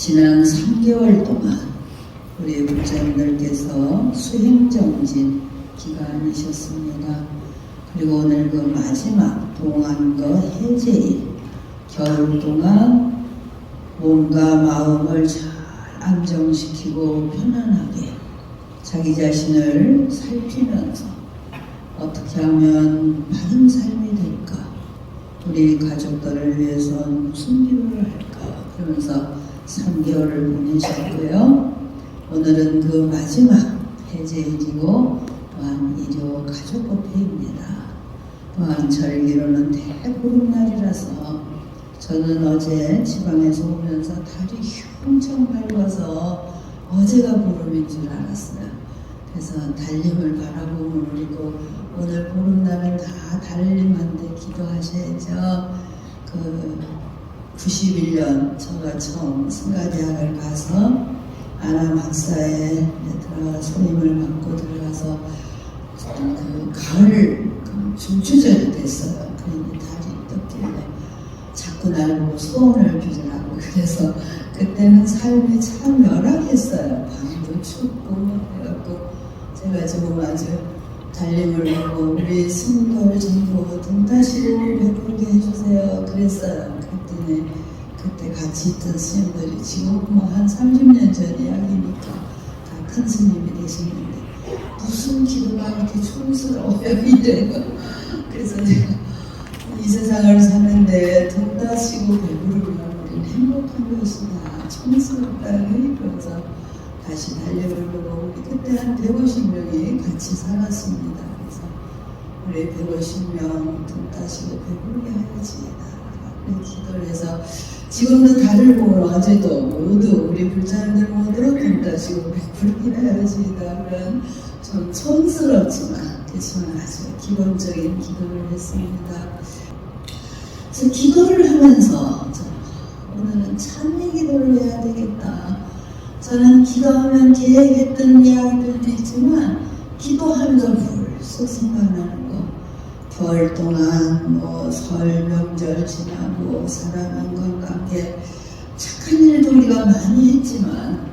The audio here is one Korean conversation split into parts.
지난 3개월 동안 우리 부장님들께서 수행정진 기간이셨습니다. 그리고 오늘 그 마지막 동안거 해제일 겨울 동안 몸과 마음을 잘 안정시키고 편안하게 자기 자신을 살피면서 어떻게 하면 바른 삶이 될까? 우리 가족들을 위해서 무슨 일을 할까? 그러면서 3개월을 보내셨고요. 오늘은 그 마지막 해제일이고 또한 일요 가족법회입니다. 또한 절기로는 대보름날이라서 저는 어제 지방에서 오면서 달이 흉청 밝아서 어제가 보름인 줄 알았어요. 그래서 달림을 바라보면 우리고 오늘 보름날은 다 달림한테 기도하셔야죠. 그 91년 제가 처음 승가대학을 가서 아나 박사에 들어가 손님을 받고 들어가서 그 가을 그 중추절이 됐어요. 그런데 달이 떴길래 자꾸 날 보고 소원을 빌으라고 그래서 그때는 삶이 참 열악했어요. 밤도 춥고 뭐 해갖고 제가 지금 아주 달림을 하고 우리 스님들 전부 등 따시고 베풀게 해주세요 그랬어요. 그랬더니 그때 같이 있던 스님들이 지금 뭐 한 30년 전 이야기니까 다 큰 스님이 되시는데 무슨 기도가 이렇게 촌스러워요 이래요. 그래서 제가 이 세상을 사는데 돈 따시고 배부르면 우리는 행복한 것이다. 촌스럽다. 그러면서 다시 우리 그때 한 150명이 같이 살았습니다. 그래서 우리 150명 돈 따시고 배부르게 하야지. 기도를 해서 지금도 달을 보면 어제도 모두 우리 불자님들 모두 돈 따시고 배부르게 해야지. 그런 좀 촌스럽지만 그렇지만 아주 기본적인 기도를 했습니다. 그래서 기도를 하면서 저 오늘은 찬미 기도를 해야 되겠다. 저는 기도하면 계획했던 이야기들도 있지만 기도하면서 불쑥 생각나는 거. 겨울 동안 뭐 설 명절 지나고 사랑한 것과 함께 착한 일도 우리가 많이 했지만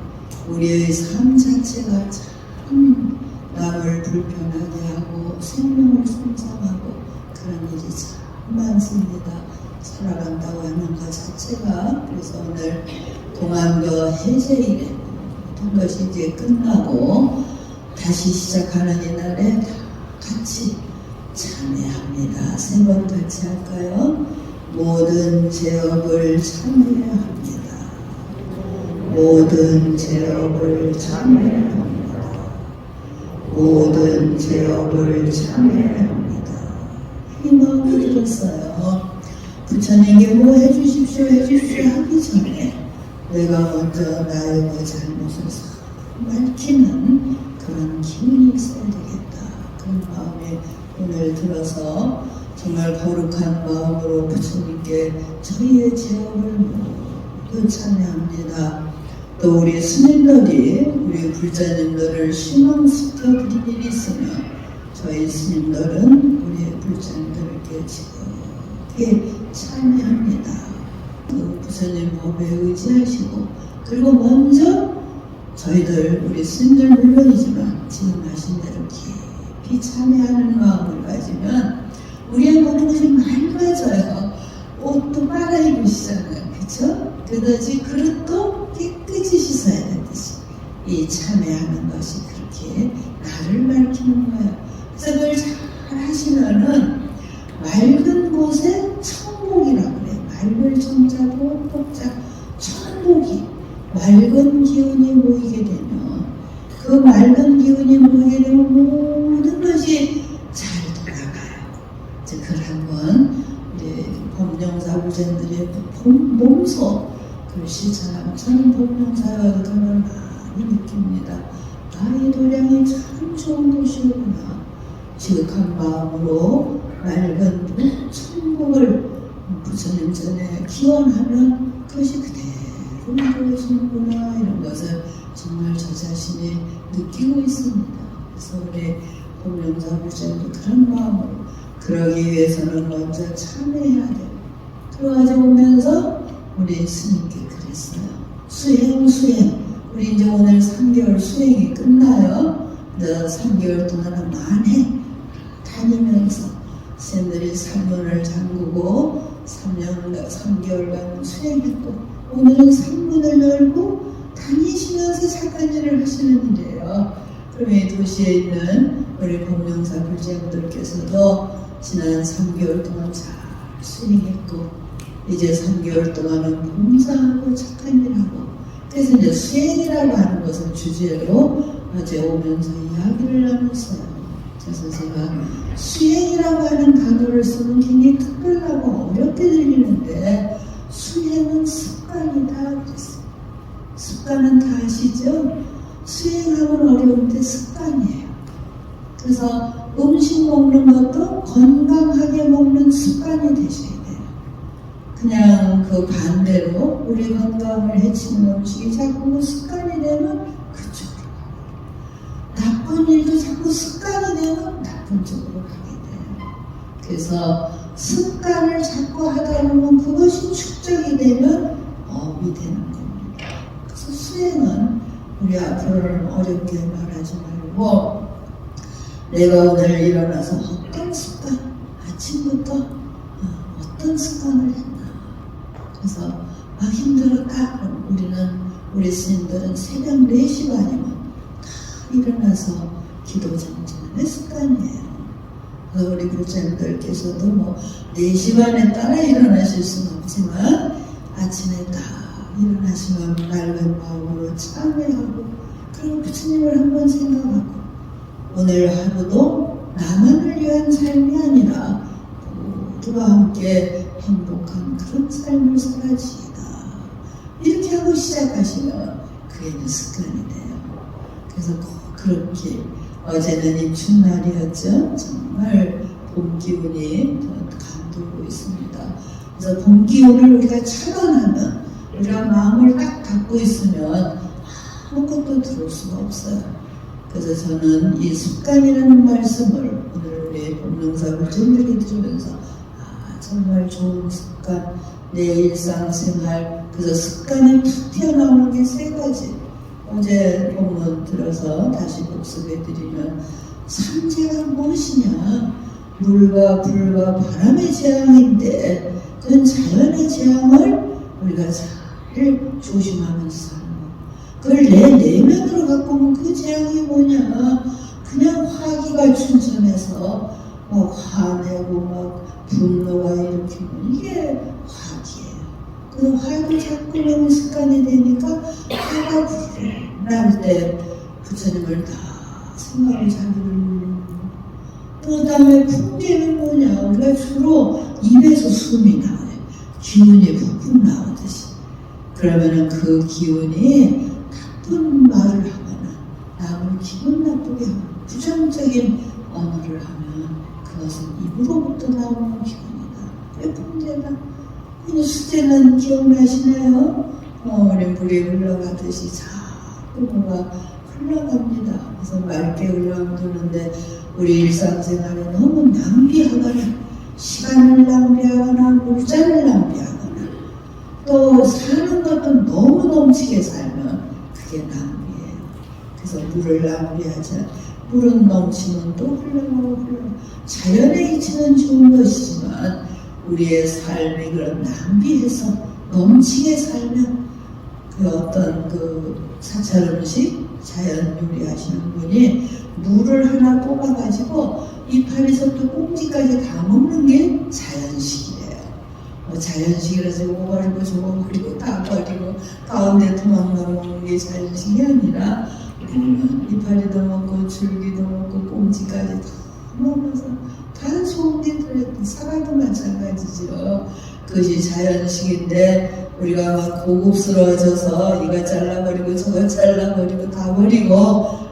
우리의 삶 자체가 참 남을 불편하게 하고 생명을 손상하고 그런 일이 참 많습니다. 살아간다고 하는 것 자체가 그래서 오늘 동안거 해제일에 모든 것이 이제 끝나고 다시 시작하는 이 날에 다 같이 참여합니다. 세 번 같이 할까요? 모든 제업을 참여합니다. 모든 제업을 참여합니다. 모든 제업을 참여합니다. 이 마음이 들었어요. 부처님께 뭐 해주십시오, 해주십시오 하기 전에 내가 먼저 나의 그 잘못을 싹 밝히는 그런 기운이 있어야 되겠다. 그런 마음이 오늘 들어서 정말 거룩한 마음으로 부처님께 저희의 제업을 모두 참여합니다. 또 우리 스님들이 우리 불자님들을 신앙시켜드릴 일이 있으면 저희 스님들은 우리 불자님들께 지극히 참여합니다. 그 부처님 법에 의지하시고 그리고 먼저 저희들 우리 스님들 물론이지만 지금 하신 대로 깊이 참여하는 마음을 가지면 우리의 것이 맑아져요. 옷도 빨아 입으시잖아요. 그쵸? 그다지 그릇도 깨끗이 씻어야 되듯이 이 참여하는 것이 그렇게 나를 밝히는 거예요. 그래서 그걸 잘 하시면은 맑은 곳에 천복이라고 그래요. 맑을 정자고 복자 천복이 맑은 기운이 모이게 되면 그 맑은 기운이 되면 모든 것이 잘 돌아가요. 이제 그걸 한번 우리 법령사 부전들의 몸소 그 실천하고 저는 법령사가 그걸 많이 느낍니다. 아이 도량이 참 좋은 곳이구나. 지극한 마음으로 맑은 천국을 부처님 전에 기원하면 그것이 그대로 이루어지는구나 이런 것을 정말 저 자신이 느끼고 있습니다. 그래서 우리 부처님도 그런 마음으로 그러기 위해서는 먼저 참여해야 돼요. 들어가져 오면서 우리 스님께 그랬어요. 수행, 수행. 우리 이제 오늘 3개월 수행이 끝나요. 너 3개월 동안은 만해 다니면서 쌤들이 산문을 잠그고 3년, 3개월간 수행했고 오늘은 산문을 열고 다니시면서 착한 일을 하시는 일이에요. 그럼 이 도시에 있는 우리 공명사 불제분들께서도 지난 3개월 동안 잘 수행했고 이제 3개월 동안은 봉사하고 착한 일하고 그래서 이제 수행이라고 하는 것을 주제로 어제 오면서 이야기를 나눴어요. 그래서 제가 수행이라고 하는 단어를 쓰면 굉장히 특별하고 습관은 다 아시죠? 수행하면 어려운데 습관이에요. 그래서 음식 먹는 것도 건강하게 먹는 습관이 되셔야 돼요. 그냥 그 반대로 우리 건강을 해치는 음식이 자꾸 그 습관이 되면 그쪽으로 가요. 나쁜 일도 자꾸 습관이 되면 나쁜 쪽으로 가게 돼요. 그래서 습관을 자꾸 하다 보면 그것이 축적이 되면 업이 되는 겁니다. 수행은 우리 앞으로는 어렵게 말하지 말고 내가 오늘 일어나서 어떤 습관, 아침부터 어, 어떤 습관을 했나. 그래서 아 힘들었다. 그럼 우리는 우리 스님들은 새벽 4시 반이면 다 일어나서 기도 정진하는 습관이에요. 그래서 우리 불자님들께서도 뭐 4시 반에 따라 일어나실 수는 없지만 아침에 딱 일어나시면 맑은 마음으로 참회하고 그리고 부처님을 한번 생각하고 오늘 하루도 나만을 위한 삶이 아니라 모두와 함께 행복한 그런 삶을 살아지이다. 이렇게 하고 시작하시면 그게 이제 습관이 돼요. 그래서 꼭 그렇게 어제는 입춘날이었죠. 정말 봄 기운이 감돌고 있습니다. 그래서 봄 기운을 우리가 차단하면 우리가 마음을 딱 닫고 있으면 아무것도 들을 수가 없어요. 그래서 저는 이 습관이라는 말씀을 오늘 우리 본명사를 전들이 들으면서 아 정말 좋은 습관 내 일상생활 그래서 습관이 툭 튀어나오는 게 세 가지 어제 본문 들어서 다시 복습해 드리면 삼재가 무엇이냐 물과 불과 바람의 재앙인데 그건 자연의 재앙을 우리가 잘 조심하면서 사는 거. 그걸 내 내면으로 갖고 오면 그 재앙이 뭐냐? 그냥 화기가 춘천해서 막 화내고 막 분노가 일으키면 이게 화기예요. 그 화도 자꾸 너무 습관이 되니까 화가 불날 때 부처님을 다 생각을 자기를 그 다음에 풍계는 뭐냐? 우리가 주로 입에서 숨이 나와요. 기운이 푹푹 나오듯이 그러면은 그 기운이 나쁜 말을 하거나 남을 기분 나쁘게 하거나 부정적인 언어를 하면 그것은 입으로부터 나오는 기분이다. 왜 풍제다? 이 수제는 기억나시나요? 어, 우리 물이 흘러가듯이 자꾸 뭐가 흘러갑니다. 그래서 맑게 흘러가는데 우리 일상생활에 너무 낭비하거나 시간을 낭비하거나 물자를 낭비하거나 또 사는 것도 너무 넘치게 살면 그게 낭비예요. 그래서 물을 낭비하지 물은 넘치면 또 흘러가고 흘러가고 자연의 이치는 좋은 것이지만 우리의 삶이 그런 낭비해서 넘치게 살면 그 어떤 그 사찰 음식 자연 요리하시는 분이 물을 하나 뽑아가지고 이파리에서 또 꽁지까지 다 먹는 게 자연식이에요. 뭐 자연식이라서 이거 버리고 저거 버리고 다 버리고 가운데 도망가 먹는 게 자연식이 아니라 이파리도 먹고 줄기도 먹고 꽁지까지 다 먹어서 다 좋은 게 들어있고 사과도 마찬가지죠. 그것이 자연식인데 우리가 막 고급스러워져서 이거 잘라버리고 저거 잘라버리고 다 버리고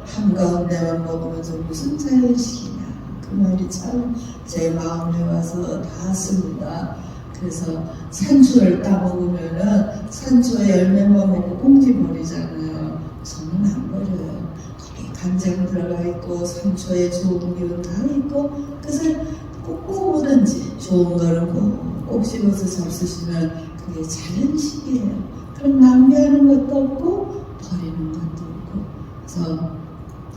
한가운데만 먹으면서 무슨 자연식이냐 그 말이 참 제 마음에 와서 닿았습니다. 그래서 산초를 따먹으면은 산초 열매만 먹고 꽁지 버리잖아요. 저는 안 버려요. 거기 간장 들어가 있고 산초에 좋은 기운 다 있고 그것을 꼭꼭 뭐든지 좋은 거는 꼭 꼭 씹어서 잡수시면 그게 자연식이에요. 그럼 낭비하는 것도 없고 버리는 것도 없고 그래서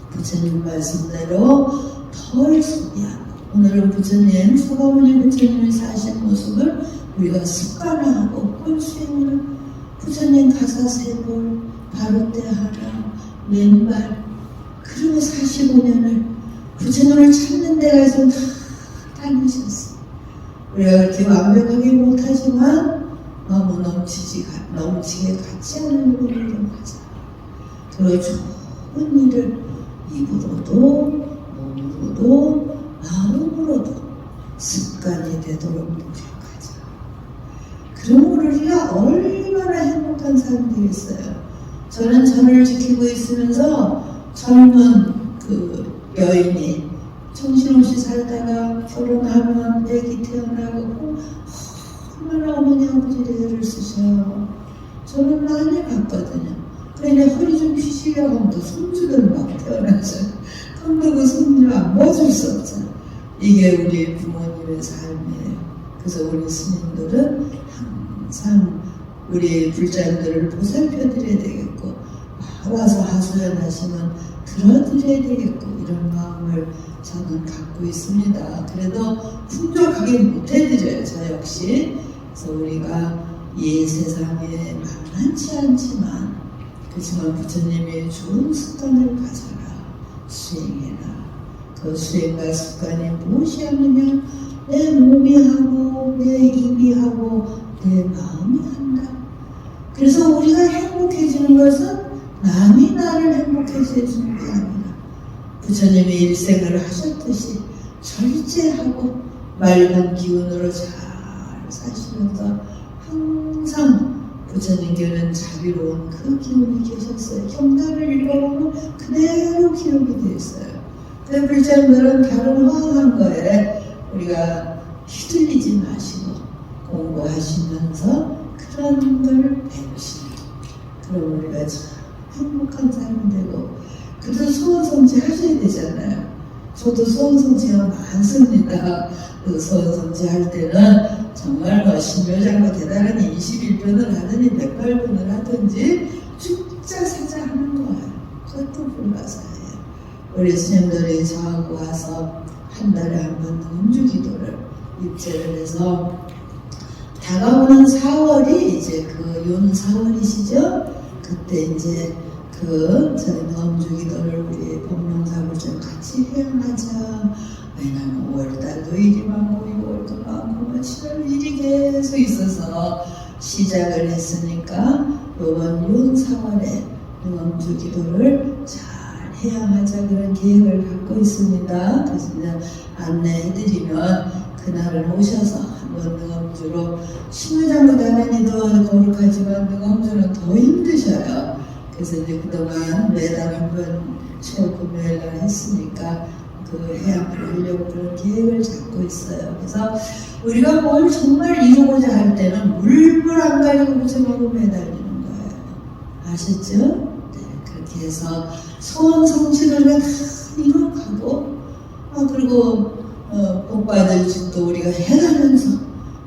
부처님 말씀대로 덜 소비하고 오늘은 부처님 서가모니 부처님이 사신 모습을 우리가 습관화하고 꿀수행을 부처님 가사 세볼 바로때 하나 왼발 그리고 45년을 부처님을 찾는 데가 다 다니셨어 우리가 그렇게 완벽하게 못하지만 너무 넘치지, 넘치게 갖지 않은 일을 좀 하자. 그리고 좋은 일을 입으로도, 몸으로도, 마음으로도 습관이 되도록 노력하자. 그러면 우리가 얼마나 행복한 사람이 되겠어요. 저는 저를 지키고 있으면서 젊은 그 여인이 정신없이 살다가 결혼하면 애기 태어나고 얼마나 어머니 아버지를 쓰셔요. 저는 많이 봤거든요. 그러니 허리 좀 피시려고 하면 또 손주들 막 태어나죠. 근데 그 손주 안 봐줄 수 없잖아. 이게 우리 부모님의 삶이에요. 그래서 우리 스님들은 항상 우리 불자들을 보살펴 드려야 되겠고 와서 하소연하시면 들어드려야 되겠고 이런 마음을 저는 갖고 있습니다. 그래도 풍족하게 못해드려요. 저 역시. 그래서 우리가 이 세상에 만만치 않지만 그렇지만 부처님의 좋은 습관을 가져라. 수행해라. 그 수행과 습관이 무엇이 하느냐? 내 몸이 하고 내 입이 하고 내 마음이 한다. 그래서 우리가 행복해지는 것은 남이 나를 행복해져 주는 게 아니라 부처님이 일생을 하셨듯이 절제하고 맑은 기운으로 잘 사시면서 항상 부처님께는 자비로운 그 기운이 계셨어요. 경전을 읽어보면 그대로 기록이 되어 있어요. 그 불자들은 다른 허황한 거에 우리가 휘둘리지 마시고 공부하시면서 그런 걸 배우시는 그럼 우리가 참 행복한 삶이 되고 그래도 소원성취 하셔야 되잖아요. 저도 소원성취가 많습니다. 그 소원성취 할 때는 정말 뭐 신묘장로 대단한 21편을 하든지 108편을 하든지 죽자 사자 하는 거예요. 그것도 불가사예요. 우리 스님들이 저하고 와서 한 달에 한 번 음주 기도를 입제를 해서 다가오는 4월이 이제 그윤 4월이시죠? 그때 이제 그 저희 음주 기도를 우리 법명사를 좀 같이 해야하자. 왜냐면 5월달도 일이 많고 6월도 많고 7월 일이 계속 있어서 시작을 했으니까 이번 윤 4월에 음주 기도를 잘 해야 하자 그런 계획을 갖고 있습니다. 그래서 이제 안내해드리면 그날을 오셔서 한번 능엄주로 신우장도 당연히도 거룩하지만 능엄주는 더 힘드셔요. 그래서 이제 그동안 매달 한번 초 금요일 날 했으니까 그 해양을 하려고 그런 계획을 잡고 있어요. 그래서 우리가 뭘 정말 이루고자 할 때는 물불 안 가리고 무슨하고 매달리는 거예요. 아셨죠? 네, 그렇게 해서 소원 성취를 다 이룩하고 아, 그리고 어, 복 받을 짓도 우리가 해가면서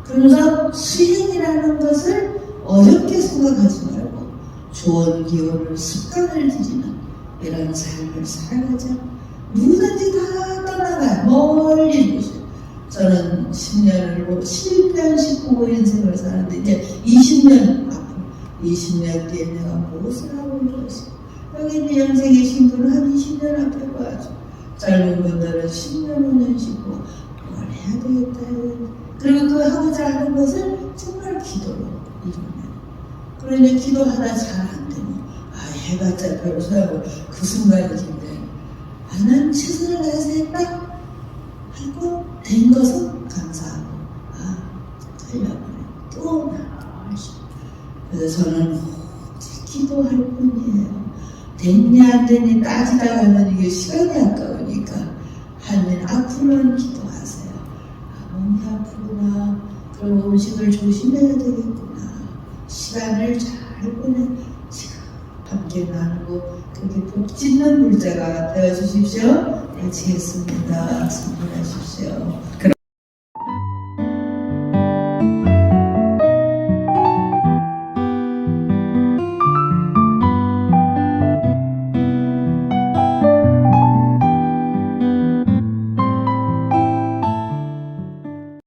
그러면서 수행이라는 것을 어렵게 생각하지 말고 좋은 기운을 습관을 들이는 이런 삶을 살아가자. 누구든지 다 떠나가요. 멀리 보시 저는 10년을, 10년, 19고 인생을 사는데 이제 20년 앞으로 20년 뒤에 내가 무엇을 하고 있는 여 기 있는 연세 계신 분은 한 20년 앞에 봐야죠. 젊은 분들은 10년, 5년 쉬고 뭘 해야 되겠다. 그리고 그 하고자 하는 것을 정말 기도로 이루면. 그러니 기도하다 잘안 되면 아 해봤자 별 소용없고 그 순간이 힘들어. 아, 난 최선을 다해서 했다. 하고 된 것은 감사하고 아 틀려버려. 또 나아시. 그래서 저는 기도할 뿐이에요. 됐냐 안 됐냐 따지다가는 이게 시간이 아까우니까 하면 앞으로는 기도하세요. 아, 몸이 아프구나. 그럼 음식을 조심해야 되겠구나. 시간을 잘 보내 함께 나누고 그렇게 복 짓는 불자가 되어 주십시오. 마치겠습니다. 선물하십시오. 그럼